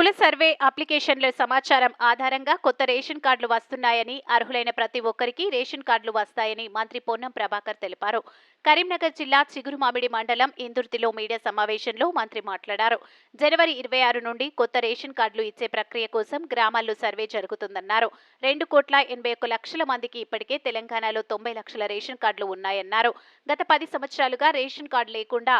కుల సర్వే అప్లికేషన్ల సమాచారం ఆధారంగా కొత్త రేషన్ కార్డులు వస్తున్నాయని అర్హులైన ప్రతి ఒక్కరికి రేషన్ కార్డులు వస్తాయని మంత్రి పొన్నం ప్రభాకర్ తెలిపారు. కరీంనగర్ జిల్లా చిగురుమామిడి మండలం ఇందుర్తిలో మీడియా సమావేశంలో మంత్రి మాట్లాడారు. జనవరి ఇరవై ఆరు నుండి కొత్త రేషన్ కార్డులు ఇచ్చే ప్రక్రియ కోసం గ్రామాల్లో సర్వే జరుగుతుందన్నారు. రెండు కోట్ల ఎనభై ఒక్క లక్షల మందికి ఇప్పటికే తెలంగాణలో తొంభై లక్షల రేషన్ కార్డులు ఉన్నాయన్నారు. గత పది సంవత్సరాలుగా రేషన్ కార్డు లేకుండా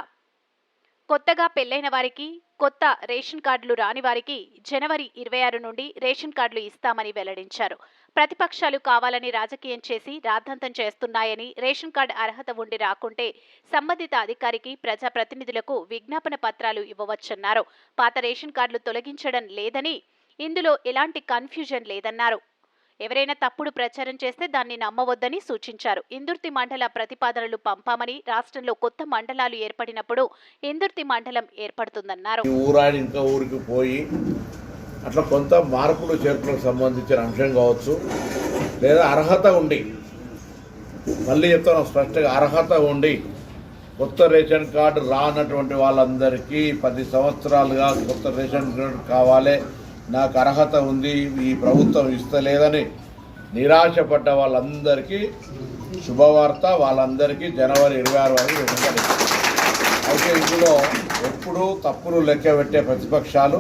కొత్తగా పెళ్ళైన వారికి కొత్త రేషన్ కార్డులు రాని వారికి జనవరి ఇరవై ఆరు నుండి రేషన్ కార్డులు ఇస్తామని వెల్లడించారు. ప్రతిపక్షాలు కావాలని రాజకీయం చేసి రాద్ధాంతం చేస్తున్నాయని రేషన్ కార్డు అర్హత ఉండి రాకుంటే సంబంధిత అధికారికి ప్రజాప్రతినిధులకు విజ్ఞాపన పత్రాలు ఇవ్వవచ్చన్నారు. పాత రేషన్ కార్డులు తొలగించడం లేదని ఇందులో ఎలాంటి కన్ఫ్యూజన్ లేదన్నారు. ఎవరైనా తప్పుడు ప్రచారం చేస్తే దాన్ని నమ్మవద్దని సూచించారు. ఇందుర్తి మండల ప్రతిపాదనలు పంపామని రాష్ట్రంలో కొత్త మండలాలు ఏర్పడినప్పుడు ఇందుర్తి మండలం ఏర్పడుతుందన్నారు. ఇంకా ఊరికి పోయి అట్లా కొంత మార్పులు చేర్పులకు సంబంధించిన అంశం కావచ్చు లేదా అర్హత ఉండి మళ్ళీ చెప్తాను స్పష్టంగా అర్హత ఉండి కొత్త రేషన్ కార్డు రానటువంటి వాళ్ళందరికీ పది సంవత్సరాలుగా కొత్త రేషన్ కార్డు కావాలి నాకు అర్హత ఉంది ఈ ప్రభుత్వం ఇస్తలేదని నిరాశపడ్డ వాళ్ళందరికీ శుభవార్త వాళ్ళందరికీ జనవరి ఇరవై ఆరు వరకు రేషన్ అయితే ఇందులో ఎప్పుడూ తప్పులు లెక్క పెట్టే ప్రతిపక్షాలు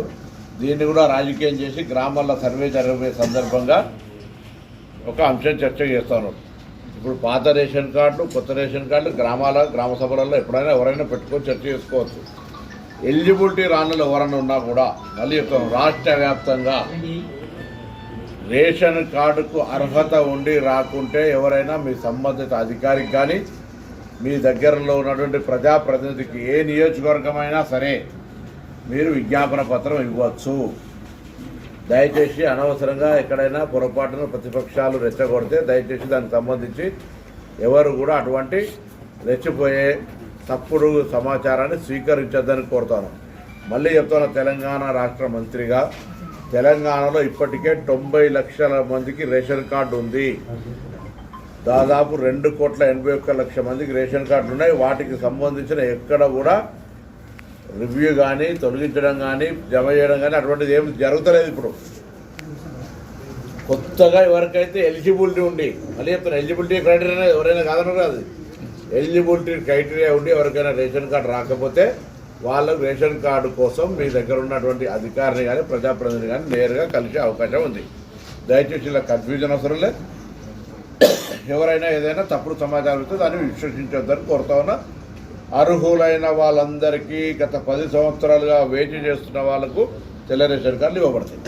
దీన్ని కూడా రాజకీయం చేసి గ్రామాల్లో సర్వే జరిగే సందర్భంగా ఒక అంశం చర్చ చేస్తాను. ఇప్పుడు పాత రేషన్ కార్డు కొత్త రేషన్ కార్డు గ్రామాల గ్రామ సభలలో ఎప్పుడైనా ఎవరైనా పెట్టుకొని చర్చ చేసుకోవచ్చు. ఎలిజిబిలిటీ రానులు ఎవరైనా ఉన్నా కూడా మళ్ళీ ఒక రాష్ట్ర వ్యాప్తంగా రేషన్ కార్డుకు అర్హత ఉండి రాకుంటే ఎవరైనా మీ సంబంధిత అధికారికి కానీ మీ దగ్గరలో ఉన్నటువంటి ప్రజాప్రతినిధికి ఏ నియోజకవర్గమైనా సరే మీరు విజ్ఞాపన పత్రం ఇవ్వచ్చు. దయచేసి అనవసరంగా ఎక్కడైనా పొరపాటున ప్రతిపక్షాలు రెచ్చగొడితే దయచేసి దానికి సంబంధించి ఎవరు కూడా అటువంటి రెచ్చిపోయే తప్పుడు సమాచారాన్ని స్వీకరించొద్దని కోరుతాను. మళ్ళీ చెప్తాను తెలంగాణ రాష్ట్ర మంత్రిగా తెలంగాణలో ఇప్పటికే తొంభై లక్షల మందికి రేషన్ కార్డు ఉంది. దాదాపు రెండు కోట్ల ఎనభై ఒక్క లక్ష మందికి రేషన్ కార్డులు ఉన్నాయి. వాటికి సంబంధించిన ఎక్కడ కూడా రివ్యూ కానీ తొలగించడం కానీ జమ చేయడం కానీ అటువంటిది ఏమి జరుగుతలేదు ఇప్పుడు. కొత్తగా ఎవరికైతే ఎలిజిబిలిటీ ఉండి మళ్ళీ చెప్తాను ఎలిజిబిలిటీ క్రైటీరియా ఎవరైనా కాదనరు కాదు ఎలిజిబిలిటీ క్రైటీరియా ఉండి ఎవరికైనా రేషన్ కార్డు రాకపోతే వాళ్ళకు రేషన్ కార్డు కోసం మీ దగ్గర ఉన్నటువంటి అధికారిని కానీ ప్రజాప్రతినిధిని కానీ నేరుగా కలిసే అవకాశం ఉంది. దయచేసి ఇలా కన్ఫ్యూజన్ అవసరం లేదు. ఎవరైనా ఏదైనా తప్పుడు సమాచారం ఇస్తే దాన్ని విశ్వసించొద్దని కోరుతా ఉన్నా. అర్హులైన వాళ్ళందరికీ గత పది సంవత్సరాలుగా వేచి చేస్తున్న వాళ్ళకు తెల్ల రేషన్ కార్డులు ఇవ్వబడతాయి.